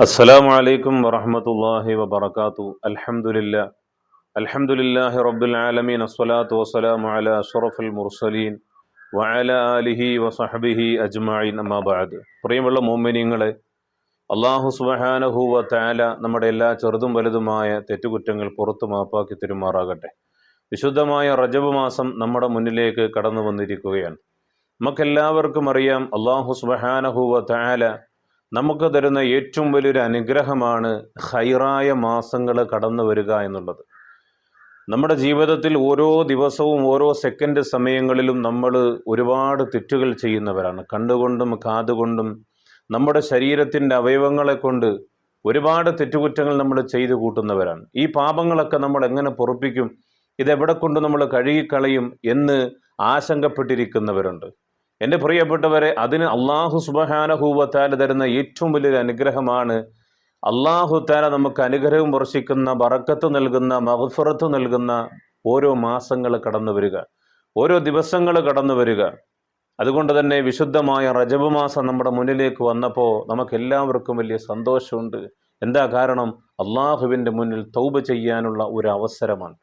السلام عليكم ورحمة الله وبركاته الحمد لله الحمد لله رب العالمين الصلاة والسلام على أشرف المرسلين وعلى آله وصحبه أجمعين أما بعد പ്രിയമുള്ള മോമിനിയങ്ങളെ അള്ളാഹു സുബഹാനഹുവ താല നമ്മുടെ എല്ലാ ചെറുതും വലുതുമായ തെറ്റുകുറ്റങ്ങൾ പുറത്തു മാപ്പാക്കി തരുമാറാകട്ടെ വിശുദ്ധമായ റജബ് മാസം നമ്മുടെ മുന്നിലേക്ക് കടന്നു വന്നിരിക്കുകയാണ് നമുക്കെല്ലാവർക്കും അറിയാം അള്ളാഹു സുബഹാനഹുവ താല നമുക്ക് തരുന്ന ഏറ്റവും വലിയൊരു അനുഗ്രഹമാണ് ഹൈറായ മാസങ്ങൾ കടന്നു വരിക എന്നുള്ളത്. നമ്മുടെ ജീവിതത്തിൽ ഓരോ ദിവസവും ഓരോ സെക്കൻഡ് സമയങ്ങളിലും നമ്മൾ ഒരുപാട് തെറ്റുകൾ ചെയ്യുന്നവരാണ്. കണ്ടുകൊണ്ടും കാതുകൊണ്ടും നമ്മുടെ ശരീരത്തിന്റെ അവയവങ്ങളെ കൊണ്ട് ഒരുപാട് തെറ്റുകുറ്റങ്ങൾ നമ്മൾ ചെയ്തു കൂട്ടുന്നവരാണ്. ഈ പാപങ്ങളൊക്കെ നമ്മൾ എങ്ങനെ പൊറപ്പിക്കും? ഇതെവിടെ കൊണ്ട് നമ്മൾ കഴുകിക്കളയും എന്ന് ആശങ്കപ്പെട്ടിരിക്കുന്നവരുണ്ട്. എന്റെ പ്രിയപ്പെട്ടവരെ അതിന് അള്ളാഹു സുബഹാനഹൂവത്താല തരുന്ന ഏറ്റവും വലിയൊരു അനുഗ്രഹമാണ് അള്ളാഹു താല നമുക്ക് അനുഗ്രഹം വർഷിക്കുന്ന വറക്കത്ത് നൽകുന്ന മഹഫറത്ത് നൽകുന്ന ഓരോ മാസങ്ങൾ കടന്നു വരിക ഓരോ ദിവസങ്ങൾ കടന്നു വരിക. അതുകൊണ്ട് തന്നെ വിശുദ്ധമായ റജബ് മാസം നമ്മുടെ മുന്നിലേക്ക് വന്നപ്പോൾ നമുക്ക് എല്ലാവർക്കും വലിയ സന്തോഷമുണ്ട്. എന്താ കാരണം? അള്ളാഹുവിന്റെ മുന്നിൽ തൗബ ചെയ്യാനുള്ള ഒരു അവസരമാണ്.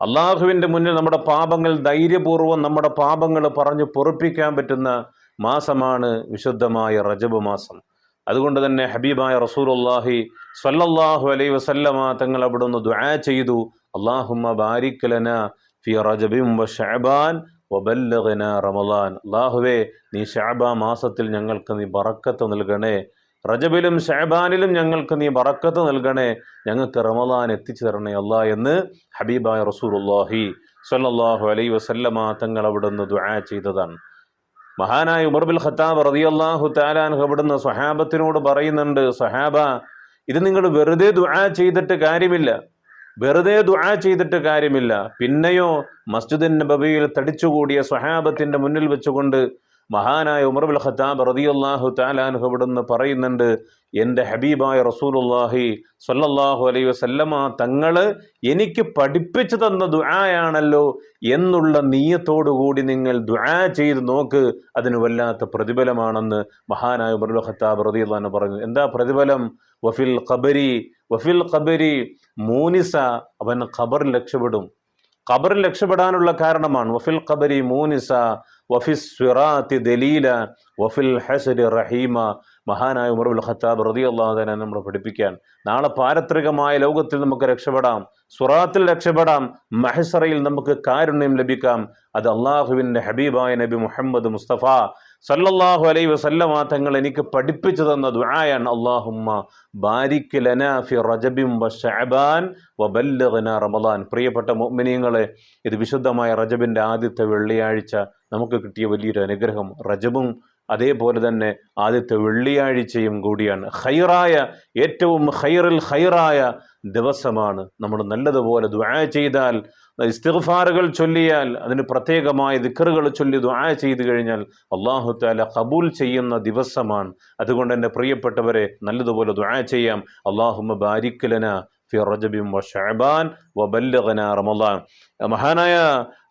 അള്ളാഹുവിന്റെ മുന്നിൽ നമ്മുടെ പാപങ്ങൾ ധൈര്യപൂർവം നമ്മുടെ പാപങ്ങൾ പറഞ്ഞു പൊറുപ്പിക്കാൻ പറ്റുന്ന മാസമാണ് വിശുദ്ധമായ റജബ് മാസം. അതുകൊണ്ട് തന്നെ ഹബീബായ റസൂലുള്ളാഹി സ്വല്ലല്ലാഹു അലൈ വസല്ലമ തങ്ങൾ അവിടുന്ന് ദുആ ചെയ്തു. അള്ളാഹുമ്മ ബാരിക് ലന ഫി റജബിം വ വബല്ലഗ്ന റമദാൻ. അള്ളാഹുവേ നീ ഷാബ മാസത്തിൽ ഞങ്ങൾക്ക് നീ ബറക്കത്ത് നൽകണേ. റജബിലും ഷഹബാനിലും ഞങ്ങൾക്ക് നീ ബറക്കത്ത് നൽകണേ. ഞങ്ങൾക്ക് റമദാൻ എത്തിച്ചു തരണേ അല്ല എന്ന് ഹബീബായ റസൂലുള്ളാഹി സ്വല്ലല്ലാഹു അലൈ വസല്ലമ തങ്ങൾ അവിടുന്ന് ദുആ ചെയ്തതാണ്. മഹാനായ ഉമർ ബിൽ ഖത്താബ് റളിയല്ലാഹു താലാൻ അവിടുന്ന് സ്വഹാബത്തിനോട് പറയുന്നുണ്ട് സ്വഹാബ ഇത് നിങ്ങൾ വെറുതെ ദുആ ചെയ്തിട്ട് കാര്യമില്ല. വെറുതെ ദുആ ചെയ്തിട്ട് കാര്യമില്ല. പിന്നെയോ മസ്ജിദിൻ നബവിയിൽ തടിച്ചുകൂടിയ സ്വഹാബത്തിന്റെ മുന്നിൽ വെച്ചുകൊണ്ട് മഹാനായ ഉമർബുൽ ഖത്താബ് റളിയല്ലാഹു താലാനുഭവിടുന്ന് അവിടുന്ന് പറയുന്നുണ്ട് എന്റെ ഹബീബായ റസൂലുള്ളാഹി സ്വല്ലല്ലാഹു അലൈഹി വസല്ലമ തങ്ങൾ എനിക്ക് പഠിപ്പിച്ചു തന്ന ദുആയാണല്ലോ എന്നുള്ള നീയത്തോടുകൂടി നിങ്ങൾ ദുആ ചെയ്ത് നോക്ക് അതിന് വല്ലാത്ത പ്രതിഫലമാണെന്ന് മഹാനായ ഉമർ ബിൽ ഖത്താബ് റളിയല്ലാഹു പറഞ്ഞു. എന്താ പ്രതിഫലം? വഫിൽ ഖബരി വഫിൽ ഖബരി മൂനിസ. അവൻ ഖബറിൽ രക്ഷപ്പെടും. ഖബറിൽ രക്ഷപ്പെടാനുള്ള കാരണമാണ് വഫിൽ ഖബരി മൂനിസ. വഫിസ് സ്വിറാത്തി ദലീല വഫിൽ ഹസരി റഹീമ മഹാനായ ഉമറുൽ ഖത്താബ് റളിയല്ലാഹു തന്നെ നമ്മൾ പഠിപ്പിക്കാൻ. നാളെ പാരത്രികമായ ലോകത്തിൽ നമുക്ക് രക്ഷപ്പെടാം സുറാത്തിൽ രക്ഷപ്പെടാം മഹസറയിൽ നമുക്ക് കാരുണ്യം ലഭിക്കാം. അത് അള്ളാഹുവിന്റെ ഹബീബായ നബി മുഹമ്മദ് മുസ്തഫ സല്ലല്ലാഹു അലൈ വസല്ലമ തങ്ങൾ എനിക്ക് പഠിപ്പിച്ചു തന്ന ദുആയാണ് അല്ലാഹുമ്മ ബാരിക് ലനാ ഫി റജബിൻ വ ശഅബാൻ വ പ്രിയപ്പെട്ട മുഅ്മിനീങ്ങളെ ഇത് വിശുദ്ധമായ റജബിന്റെ ആദ്യത്തെ വെള്ളിയാഴ്ച നമുക്ക് കിട്ടിയ വലിയൊരു അനുഗ്രഹം. റജബും അതേപോലെ തന്നെ ആദ്യത്തെ വെള്ളിയാഴ്ചയും കൂടിയാണ്. ഹൈറായ ഏറ്റവും ഹൈറിൽ ഹൈറായ ദിവസമാണ്. നമ്മൾ നല്ലതുപോലെ ദുആ ചെയ്താൽ ഇസ്തിഫാറുകൾ ചൊല്ലിയാൽ അതിന് പ്രത്യേകമായ ദിക്കറുകൾ ചൊല്ലി ദുആ ചെയ്തു കഴിഞ്ഞാൽ അള്ളാഹു താല കബൂൽ ചെയ്യുന്ന ദിവസമാണ്. അതുകൊണ്ട് എന്റെ പ്രിയപ്പെട്ടവരെ നല്ലതുപോലെ ദുആ ചെയ്യാം. അള്ളാഹുമ്മ ബാരിക്കലന റമളാൻ മഹാനായ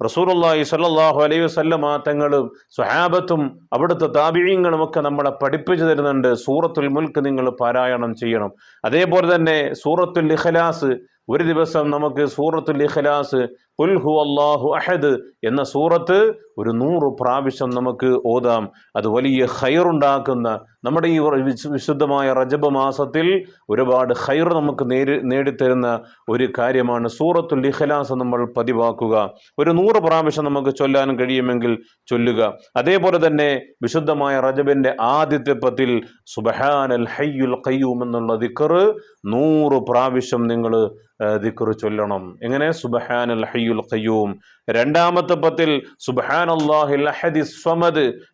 റസൂലുള്ളാഹി സ്വല്ലല്ലാഹു അലൈഹി വസല്ലമ തങ്ങളും സ്വഹാബത്തും അവിടുത്തെ താബിഈങ്ങളും ഒക്കെ നമ്മളെ പഠിപ്പിച്ചു തരുന്നുണ്ട്. സൂറത്തുൽ മുൽക്ക് നിങ്ങൾ പാരായണം ചെയ്യണം. അതേപോലെ തന്നെ സൂറത്തുൽ ഇഖ്ലാസ് ഒരു ദിവസം നമുക്ക് സൂറത്തുൽ ഇഖ്ലാസ് കുൽ അള്ളാഹു അഹദ് എന്ന സൂറത്ത് ഒരു നൂറ് പ്രാവശ്യം നമുക്ക് ഓതാം. അത് വലിയ ഹൈറുണ്ടാക്കുന്ന നമ്മുടെ ഈ വിശു- വിശുദ്ധമായ റജബ് മാസത്തിൽ ഒരുപാട് ഹൈർ നമുക്ക് നേരി നേടിത്തരുന്ന ഒരു കാര്യമാണ് സൂറത്തുൽ ഇഖ്ലാസ് നമ്മൾ പതിവാക്കുക. ഒരു നൂറ് പ്രാവശ്യം നമുക്ക് ചൊല്ലാൻ കഴിയുമെങ്കിൽ ചൊല്ലുക. അതേപോലെ തന്നെ വിശുദ്ധമായ റജബിന്റെ ആദ്യത്തെ പത്തിൽ സുബഹാനൽ ഹയ്യുൽ ഖയ്യൂം എന്നുള്ള ദിക്കറ് നൂറ് പ്രാവശ്യം നിങ്ങൾ ദിക്കറ് ചൊല്ലണം. എങ്ങനെ? സുബഹാനൽ ഹയ്യുൽ ഖയ്യൂം. രണ്ടാമത്തെ പത്തിൽ സുബഹാൻ അള്ളാഹിൽ അഹദി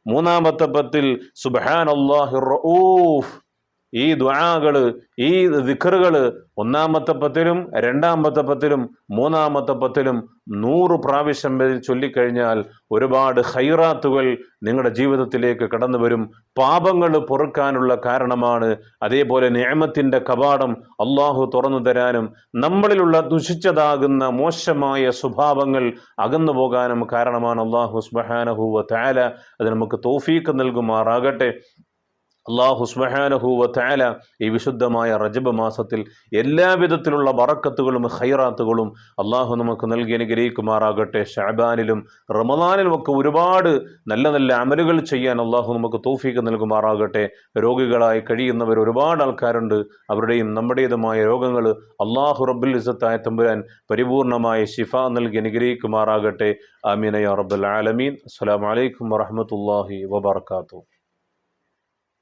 മൂന്നാമത്തെ പത്തിൽ സുബഹാൻ അള്ളാഹിർ റഊഫ്. ഈ ദ്വാകൾ ഈ ദിഖറുകൾ ഒന്നാമത്തെ പത്തിലും രണ്ടാമത്തെ പത്തിലും മൂന്നാമത്തെ പത്തിലും നൂറ് പ്രാവശ്യം ചൊല്ലിക്കഴിഞ്ഞാൽ ഒരുപാട് ഹൈറാത്തുകൾ നിങ്ങളുടെ ജീവിതത്തിലേക്ക് കടന്നു വരും. പാപങ്ങൾ പൊറുക്കാനുള്ള കാരണമാണ്. അതേപോലെ നിയമത്തിന്റെ കവാടം അള്ളാഹു തുറന്നു തരാനും നമ്മളിലുള്ള ദുഷിച്ചതാകുന്ന മോശമായ സ്വഭാവങ്ങൾ അകന്നു പോകാനും കാരണമാണ് അള്ളാഹു സുബഹാനഹുവ താല അത് നമുക്ക് തോഫീക്ക് നൽകുമാറാകട്ടെ. അള്ളാഹു സുബ്ഹാനഹു തആല ഈ വിശുദ്ധമായ റജബ് മാസത്തിൽ എല്ലാവിധത്തിലുള്ള വറക്കത്തുകളും ഹൈറാത്തുകളും അള്ളാഹു നമുക്ക് നൽകി അനുഗ്രഹിക്കുമാറാകട്ടെ. ഷാബാനിലും റമദാനിലും ഒക്കെ ഒരുപാട് നല്ല നല്ല അമലുകൾ ചെയ്യാൻ അള്ളാഹു നമുക്ക് തോഫീക്ക് നൽകുമാറാകട്ടെ. രോഗികളായി കഴിയുന്നവർ ഒരുപാട് ആൾക്കാരുണ്ട്. അവരുടെയും നമ്മുടേതുമായ രോഗങ്ങൾ അള്ളാഹു റബ്ബുൽ ഇസത്തായ തമ്പുരാൻ പരിപൂർണമായ ശിഫ നൽകി അനുഗ്രഹിക്കുമാറാകട്ടെ. അമീനയ റബ്ബുൽ ആലമീൻ. അസ്സലാമു അലൈക്കും വറഹ്മത്തുള്ളാഹി വബറകാതുഹു.